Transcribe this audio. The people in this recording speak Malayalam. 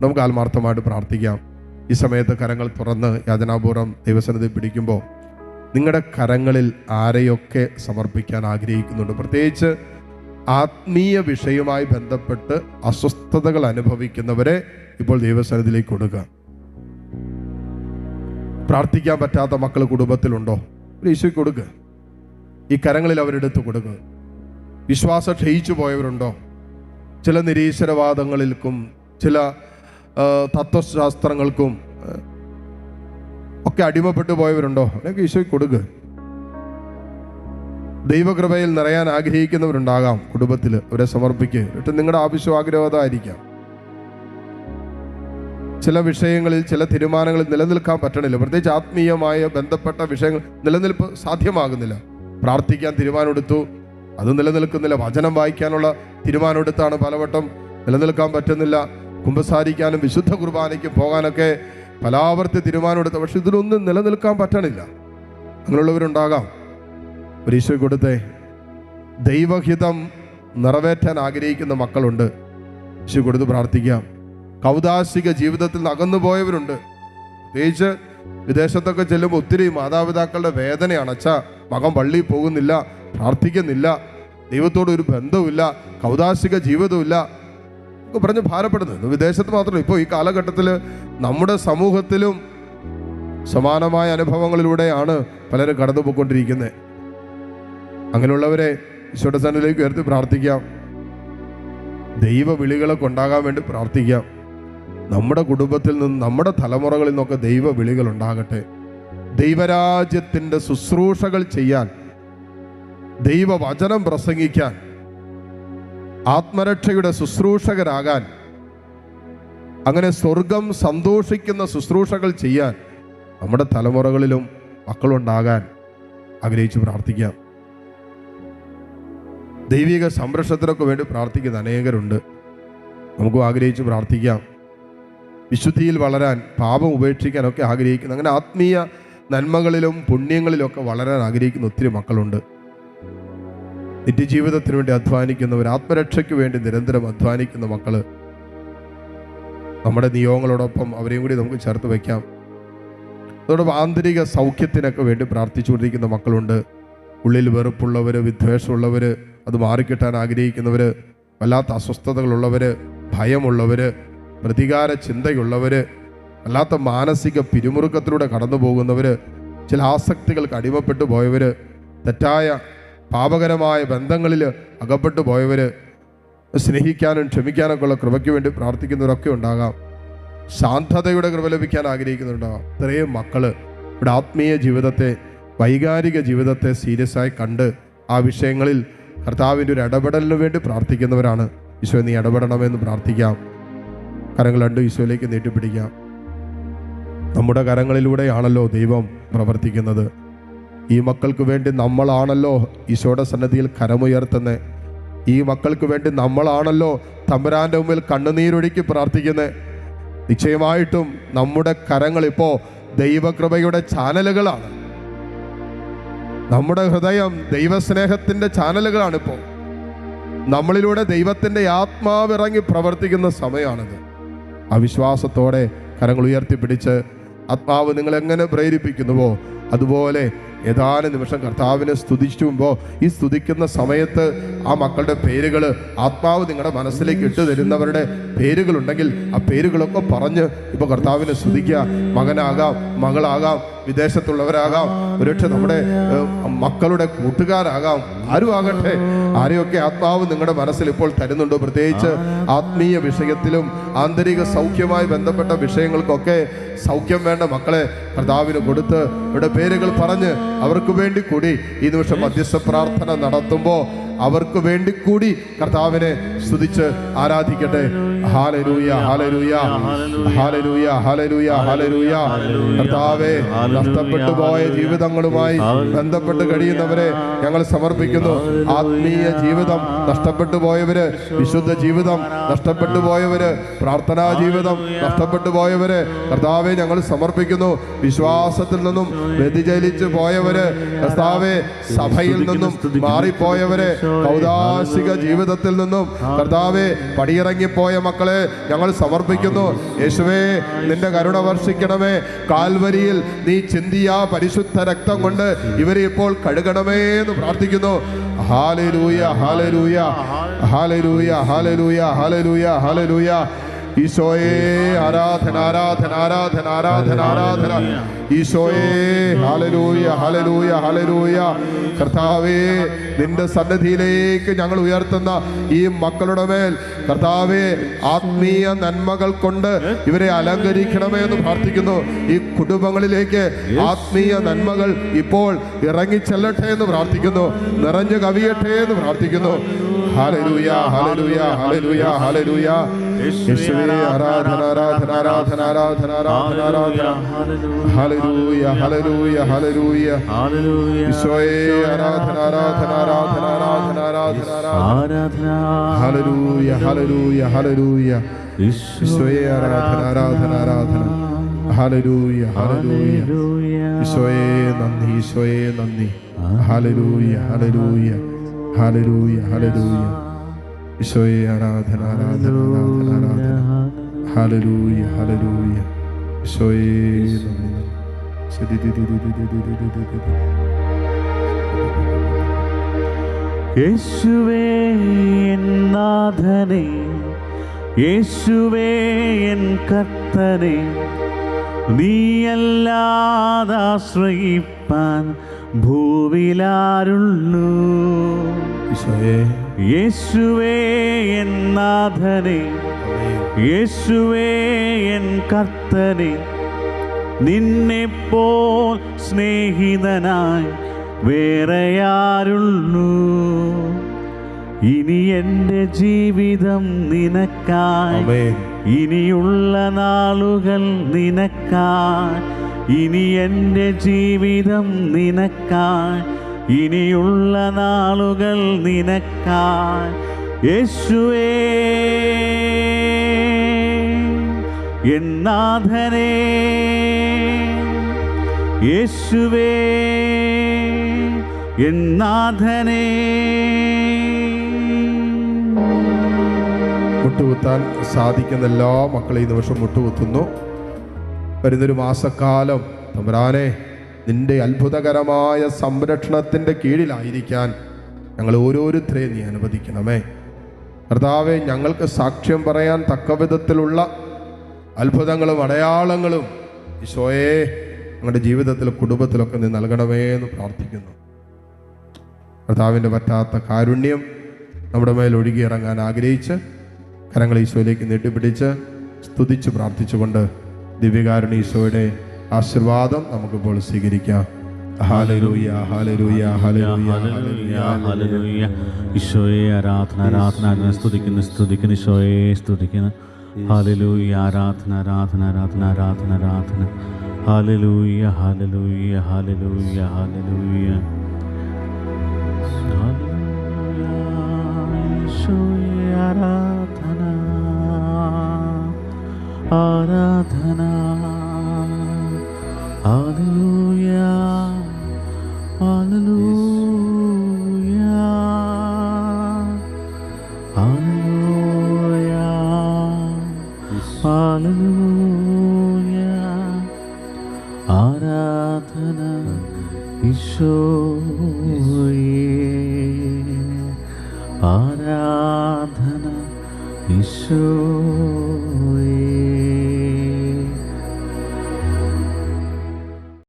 നമുക്ക് ആത്മാർത്ഥമായിട്ട് പ്രാർത്ഥിക്കാം. ഈ സമയത്ത് കരങ്ങൾ തുറന്ന് യാചനാപൂർവം ദൈവസന്നിധി പിടിക്കുമ്പോൾ നിങ്ങളുടെ കരങ്ങളിൽ ആരെയൊക്കെ സമർപ്പിക്കാൻ ആഗ്രഹിക്കുന്നുണ്ട്? പ്രത്യേകിച്ച് ആത്മീയ വിഷയവുമായി ബന്ധപ്പെട്ട് അസ്വസ്ഥതകൾ അനുഭവിക്കുന്നവരെ ഇപ്പോൾ ദൈവസന്നിധിയിലേക്ക് കൊടുക്കുക പ്രാർത്ഥിക്കാൻ പറ്റാത്ത മക്കൾ കുടുംബത്തിലുണ്ടോ? ഒരു ഈശോയ്ക്ക് കൊടുക്കുക ഈ കരങ്ങളിൽ അവരെടുത്ത് കൊടുക്കുക വിശ്വാസം ക്ഷയിച്ചു പോയവരുണ്ടോ? ചില നിരീശ്വരവാദങ്ങളിൽക്കും ചില തത്വശാസ്ത്രങ്ങൾക്കും ഒക്കെ അടിമപ്പെട്ടു പോയവരുണ്ടോ? അല്ലെങ്കിൽ ഈശോയ്ക്ക് കൊടുക്കുക ദൈവകൃപയിൽ നിറയാൻ ആഗ്രഹിക്കുന്നവരുണ്ടാകാം കുടുംബത്തിൽ അവരെ സമർപ്പിക്കുക എന്നിട്ട് നിങ്ങളുടെ ആവശ്യം ആഗ്രഹതായിരിക്കാം ചില വിഷയങ്ങളിൽ ചില തീരുമാനങ്ങളിൽ നിലനിൽക്കാൻ പറ്റണില്ല. പ്രത്യേകിച്ച് ആത്മീയമായ ബന്ധപ്പെട്ട വിഷയങ്ങൾ നിലനിൽപ്പ് സാധ്യമാകുന്നില്ല. പ്രാർത്ഥിക്കാൻ തീരുമാനമെടുത്തു അത് നിലനിൽക്കുന്നില്ല. വചനം വായിക്കാനുള്ള തീരുമാനമെടുത്താണ് പലവട്ടം നിലനിൽക്കാൻ പറ്റുന്നില്ല. കുമ്പസാരിക്കാനും വിശുദ്ധ കുർബാനയ്ക്ക് പോകാനൊക്കെ പലാവർത്തി തീരുമാനമെടുത്ത പക്ഷെ ഇതിലൊന്നും നിലനിൽക്കാൻ പറ്റണില്ല. അങ്ങനെയുള്ളവരുണ്ടാകാം. ഒരു ഈശോ കൊടുത്തേ ദൈവഹിതം നിറവേറ്റാൻ ആഗ്രഹിക്കുന്ന മക്കളുണ്ട്. ഈശോ കൊടുത്ത് പ്രാർത്ഥിക്കാം. കൗതാശിക ജീവിതത്തിൽ നിന്ന് പോയവരുണ്ട്. പ്രത്യേകിച്ച് വിദേശത്തൊക്കെ ചെല്ലുമ്പോൾ ഒത്തിരി മാതാപിതാക്കളുടെ വേദനയാണ്. അച്ഛാ മകൻ പള്ളിയിൽ പോകുന്നില്ല പ്രാർത്ഥിക്കുന്നില്ല ദൈവത്തോട് ഒരു ബന്ധവുമില്ല കൗതാശിക ജീവിതമില്ല പറഞ്ഞ് ഭാരപ്പെടുന്നത് വിദേശത്ത് മാത്രമല്ല ഇപ്പോൾ ഈ കാലഘട്ടത്തിൽ നമ്മുടെ സമൂഹത്തിലും സമാനമായ അനുഭവങ്ങളിലൂടെയാണ് പലരും കടന്നു പോയിക്കൊണ്ടിരിക്കുന്നത് അങ്ങനെയുള്ളവരെ ഈശോയുടെ സന്നിധിയിലേക്ക് ഉയർത്തി പ്രാർത്ഥിക്കാം. ദൈവ വിളികളെ കൊണ്ടാകാൻ വേണ്ടി പ്രാർത്ഥിക്കാം. നമ്മുടെ കുടുംബത്തിൽ നിന്ന് നമ്മുടെ തലമുറകളിൽ നിന്നൊക്കെ ദൈവ വിളികൾ ഉണ്ടാകട്ടെ. ദൈവരാജ്യത്തിന്റെ ശുശ്രൂഷകൾ ചെയ്യാൻ ദൈവവചനം പ്രസംഗിക്കാൻ ആത്മരക്ഷയുടെ ശുശ്രൂഷകരാകാൻ അങ്ങനെ സ്വർഗം സന്തോഷിക്കുന്ന ശുശ്രൂഷകൾ ചെയ്യാൻ നമ്മുടെ തലമുറകളിലും മക്കളുണ്ടാകാൻ ആഗ്രഹിച്ച് പ്രാർത്ഥിക്കാം. ദൈവിക സംരക്ഷണത്തിനൊക്കെ വേണ്ടി പ്രാർത്ഥിക്കുന്ന അനേകരുണ്ട്. നമുക്കും ആഗ്രഹിച്ച് പ്രാർത്ഥിക്കാം. വിശുദ്ധിയിൽ വളരാൻ പാപം ഉപേക്ഷിക്കാനൊക്കെ ആഗ്രഹിക്കുന്നു അങ്ങനെ ആത്മീയ നന്മകളിലും പുണ്യങ്ങളിലൊക്കെ വളരാൻ ആഗ്രഹിക്കുന്ന ഒത്തിരി മക്കളുണ്ട്. നിത്യജീവിതത്തിന് വേണ്ടി അധ്വാനിക്കുന്നവർ ആത്മരക്ഷയ്ക്ക് വേണ്ടി നിരന്തരം അധ്വാനിക്കുന്ന മക്കൾ നമ്മുടെ നിയോഗങ്ങളോടൊപ്പം അവരെയും കൂടി നമുക്ക് ചേർത്ത് വയ്ക്കാം. അതോടൊപ്പം ആന്തരിക സൗഖ്യത്തിനൊക്കെ വേണ്ടി പ്രാർത്ഥിച്ചുകൊണ്ടിരിക്കുന്ന മക്കളുണ്ട്. ഉള്ളിൽ വെറുപ്പുള്ളവർ വിദ്വേഷമുള്ളവർ അത് മാറിക്കിട്ടാൻ ആഗ്രഹിക്കുന്നവർ വല്ലാത്ത അസ്വസ്ഥതകളുള്ളവർ ഭയമുള്ളവർ പ്രതികാര ചിന്തയുള്ളവർ വല്ലാത്ത മാനസിക പിരിമുറുക്കത്തിലൂടെ കടന്നു പോകുന്നവർ ചില ആസക്തികൾക്ക് അടിമപ്പെട്ടു പോയവർ തെറ്റായ പാപകരമായ ബന്ധങ്ങളിൽ അകപ്പെട്ടു പോയവർ സ്നേഹിക്കാനും ക്ഷമിക്കാനൊക്കെ ഉള്ള കൃപയ്ക്ക് വേണ്ടി പ്രാർത്ഥിക്കുന്നവരൊക്കെ ഉണ്ടാകാം. ശാന്തതയുടെ കൃപ ലഭിക്കാൻ ആഗ്രഹിക്കുന്നുണ്ടാകാം ഇത്രയും മക്കൾ ഇവിടെ ആത്മീയ ജീവിതത്തെ വൈകാരിക ജീവിതത്തെ സീരിയസ് ആയി കണ്ട് ആ വിഷയങ്ങളിൽ കർത്താവിന്റെ ഒരു ഇടപെടലിന് വേണ്ടി പ്രാർത്ഥിക്കുന്നവരാണ്. ഈശോ നീ ഇടപെടണമെന്ന് പ്രാർത്ഥിക്കാം. കരങ്ങൾ രണ്ട് ഈശോയിലേക്ക് നീട്ടിപ്പിടിക്കാം. നമ്മുടെ കരങ്ങളിലൂടെയാണല്ലോ ദൈവം പ്രവർത്തിക്കുന്നത്. ഈ മക്കൾക്ക് വേണ്ടി നമ്മളാണല്ലോ ഈശോയുടെ സന്നദ്ധിയിൽ കരമുയർത്തുന്നത് ഈ മക്കൾക്ക് വേണ്ടി നമ്മളാണല്ലോ തമ്പുരാന്റെ മുമ്പിൽ കണ്ണുനീരൊഴുക്കി പ്രാർത്ഥിക്കുന്നത് നിശ്ചയമായിട്ടും നമ്മുടെ കരങ്ങൾ ഇപ്പോൾ ദൈവകൃപയുടെ ചാനലുകളാണ്. നമ്മുടെ ഹൃദയം ദൈവസ്നേഹത്തിന്റെ ചാനലുകളാണ് ഇപ്പോൾ നമ്മളിലൂടെ ദൈവത്തിന്റെ ആത്മാവിറങ്ങി പ്രവർത്തിക്കുന്ന സമയമാണിത്. അവിശ്വാസത്തോടെ വിശ്വാസത്തോടെ കരങ്ങൾ ഉയർത്തിപ്പിടിച്ച് ആത്മാവ് നിങ്ങൾ എങ്ങനെ പ്രേരിപ്പിക്കുന്നുവോ അതുപോലെ ഏതാനും നിമിഷം കർത്താവിനെ സ്തുതിച്ചുമ്പോൾ ഈ സ്തുതിക്കുന്ന സമയത്ത് ആ മക്കളുടെ പേരുകൾ ആത്മാവ് നിങ്ങളുടെ മനസ്സിലേക്ക് ഇട്ട് തരുന്നവരുടെ പേരുകളുണ്ടെങ്കിൽ ആ പേരുകളൊക്കെ പറഞ്ഞ് ഇപ്പോൾ കർത്താവിനെ സ്തുതിക്കുക. മകനാകാം മകളാകാം വിദേശത്തുള്ളവരാകാം ഒരുപക്ഷെ നമ്മുടെ മക്കളുടെ കൂട്ടുകാരാകാം ആരും ആകട്ടെ ആരെയൊക്കെ ആത്മാവ് നിങ്ങളുടെ മനസ്സിൽ ഇപ്പോൾ തരുന്നുണ്ടോ? പ്രത്യേകിച്ച് ആത്മീയ വിഷയത്തിലും ആന്തരിക സൗഖ്യമായി ബന്ധപ്പെട്ട വിഷയങ്ങൾക്കൊക്കെ സൗഖ്യം വേണ്ട മക്കളെ കർത്താവിന് കൊടുത്ത് ഇവിടെ പേരുകൾ പറഞ്ഞ് അവർക്ക് വേണ്ടി കൂടി ഈ നിമിഷം മധ്യസ്ഥ പ്രാർത്ഥന നടത്തുമ്പോൾ അവർക്ക് വേണ്ടി കൂടി കർത്താവിനെ സ്തുതിച്ച് ആരാധിക്കട്ടെ. Hallelujah hallelujah hallelujah hallelujah hallelujah കർത്താവെ നഷ്ടപ്പെട്ടു പോയ ജീവിതങ്ങളുമായി ബന്ധപ്പെട്ട് കഴിയുന്നവരെ ഞങ്ങൾ സമർപ്പിക്കുന്നു. ആത്മീയ ജീവിതം നഷ്ടപ്പെട്ടു പോയവര് വിശുദ്ധ ജീവിതം നഷ്ടപ്പെട്ടു പോയവര് പ്രാർത്ഥനാ ജീവിതം നഷ്ടപ്പെട്ടു പോയവര് കർത്താവെ ഞങ്ങൾ സമർപ്പിക്കുന്നു. വിശ്വാസത്തിൽ നിന്നും വ്യതിചലിച്ചു പോയവര് കർത്താവെ സഭയിൽ നിന്നും മാറിപ്പോയവരെ കൗതാശിക ജീവിതത്തിൽ നിന്നും കർത്താവെ പടിയിറങ്ങിപ്പോയ മക്കളെ ഞങ്ങൾ സമർപ്പിക്കുന്നു. യേശുവേ നിന്റെ കരുണ വർഷിക്കണമേ. കാൽവരിയിൽ നീ ചിന്തിയ പരിശുദ്ധ രക്തം കൊണ്ട് ഇവരെ ഇപ്പോൾ കഴുകണമേ എന്ന് പ്രാർത്ഥിക്കുന്നു. Hallelujah hallelujah hallelujah hallelujah hallelujah hallelujah ഈശോയെ ആരാധന ആരാധന ആരാധന ആരാധന ആരാധന. ഈശോയെ ഹലലൂയ ഹലലൂയ ഹലലൂയ കർത്താവേ നിന്റെ സന്നിധിയിലേക്ക് ഞങ്ങൾ ഉയർത്തുന്ന ഈ മക്കളുടെ മേൽ കർത്താവേ ആത്മീയ നന്മകൾ കൊണ്ട് ഇവരെ അലങ്കരിക്കണമേ എന്ന് പ്രാർത്ഥിക്കുന്നു. ഈ കുടുംബങ്ങളിലേക്ക് ആത്മീയ നന്മകൾ ഇപ്പോൾ ഇറങ്ങി ചെല്ലട്ടെ എന്ന് പ്രാർത്ഥിക്കുന്നു. നിറഞ്ഞു കവിയട്ടെ എന്ന് പ്രാർത്ഥിക്കുന്നു. ഹലലൂയ ഹലലൂയ ഹലലൂയ ഹലലൂയ ആരാധന ആരാധന ആരാധന ആരാധന ആരാധന ആരാധന ഹലലൂയ ഹലലൂയ ഹലലൂയ ഈശോയെ ആരാധന ആരാധന ആരാധന ആരാധന ആരാധന ആരാധന ഹലലൂയ ഹലലൂയ ഹലലൂയ ഈശോയെ ആരാധന ആരാധന ആരാധന ഹലലൂയ ഈശോയെ നന്ദി നന്ദി ഹലലൂയ ഹലലൂയ ഹലലൂയ ഹലലൂയ ഈശോയെ ആരാധന ആരാധന ആരാധന ആരാധന. ഹാലലൂയ ഹാലലൂയ ഈശോയെ യേശുവേ എൻ നാഥനെ. യേശുവേ എൻ കർത്തനെ. നീയല്ലാതാശ്രയിപ്പാൻ ഭൂവിലാരുള്ളൂ. യേശുവേ എൻ നാഥനെ. യേശുവേ എൻ കർത്തനെ. നിന്നെപ്പോൾ സ്നേഹിതനായി വേറെയാരുള്ളൂ. ഇനി എന്റെ ജീവിതം നിനക്കായി ഇനിയുള്ള നാളുകൾ നിനക്കായി ഇനി എന്റെ ജീവിതം നിനക്കായി ഇനിയുള്ള നാളുകൾ നിനക്കായി യേശുവേ എന്നാഥനേ യേശുവേ എന്നാഥനേ മുട്ടുകുത്താൻ സാധിക്കുന്ന എല്ലാ മക്കളെയും ഈ നിമിഷം മുട്ടുകുത്തുന്നു. വരുന്നൊരു മാസക്കാലം തമ്പുരാനെ നിന്റെ അത്ഭുതകരമായ സംരക്ഷണത്തിന്റെ കീഴിലായിരിക്കാൻ ഞങ്ങൾ ഓരോരുത്തരെയും നീ അനുവദിക്കണമേ. കർത്താവെ ഞങ്ങൾക്ക് സാക്ഷ്യം പറയാൻ തക്ക വിധത്തിലുള്ള അത്ഭുതങ്ങളും അടയാളങ്ങളും ഈശോയെ ഞങ്ങളുടെ ജീവിതത്തിലും കുടുംബത്തിലൊക്കെ നീ നൽകണമേ എന്ന് പ്രാർത്ഥിക്കുന്നു. കർത്താവിന്റെ പറ്റാത്ത കാരുണ്യം നമ്മുടെ മേൽ ഒഴുകിയിറങ്ങാൻ ആഗ്രഹിച്ച് കരങ്ങൾ ഈശോയിലേക്ക് നീട്ടിപ്പിടിച്ച് സ്തുതിച്ച് പ്രാർത്ഥിച്ചുകൊണ്ട് ദിവ്യകാരുണ്യ ഈശോയുടെ ആശീർവാദം നമുക്കിപ്പോൾ സ്വീകരിക്കാം. ഈശോയെ ആരാധന ഈശോയെ ആരാധന ആരാധന ആരാധന ആരാധന ആരാധന. आराधना हालेलुया हालेलुया हालेलुया हालेलुया आराधना ईशोये आराधना ईशो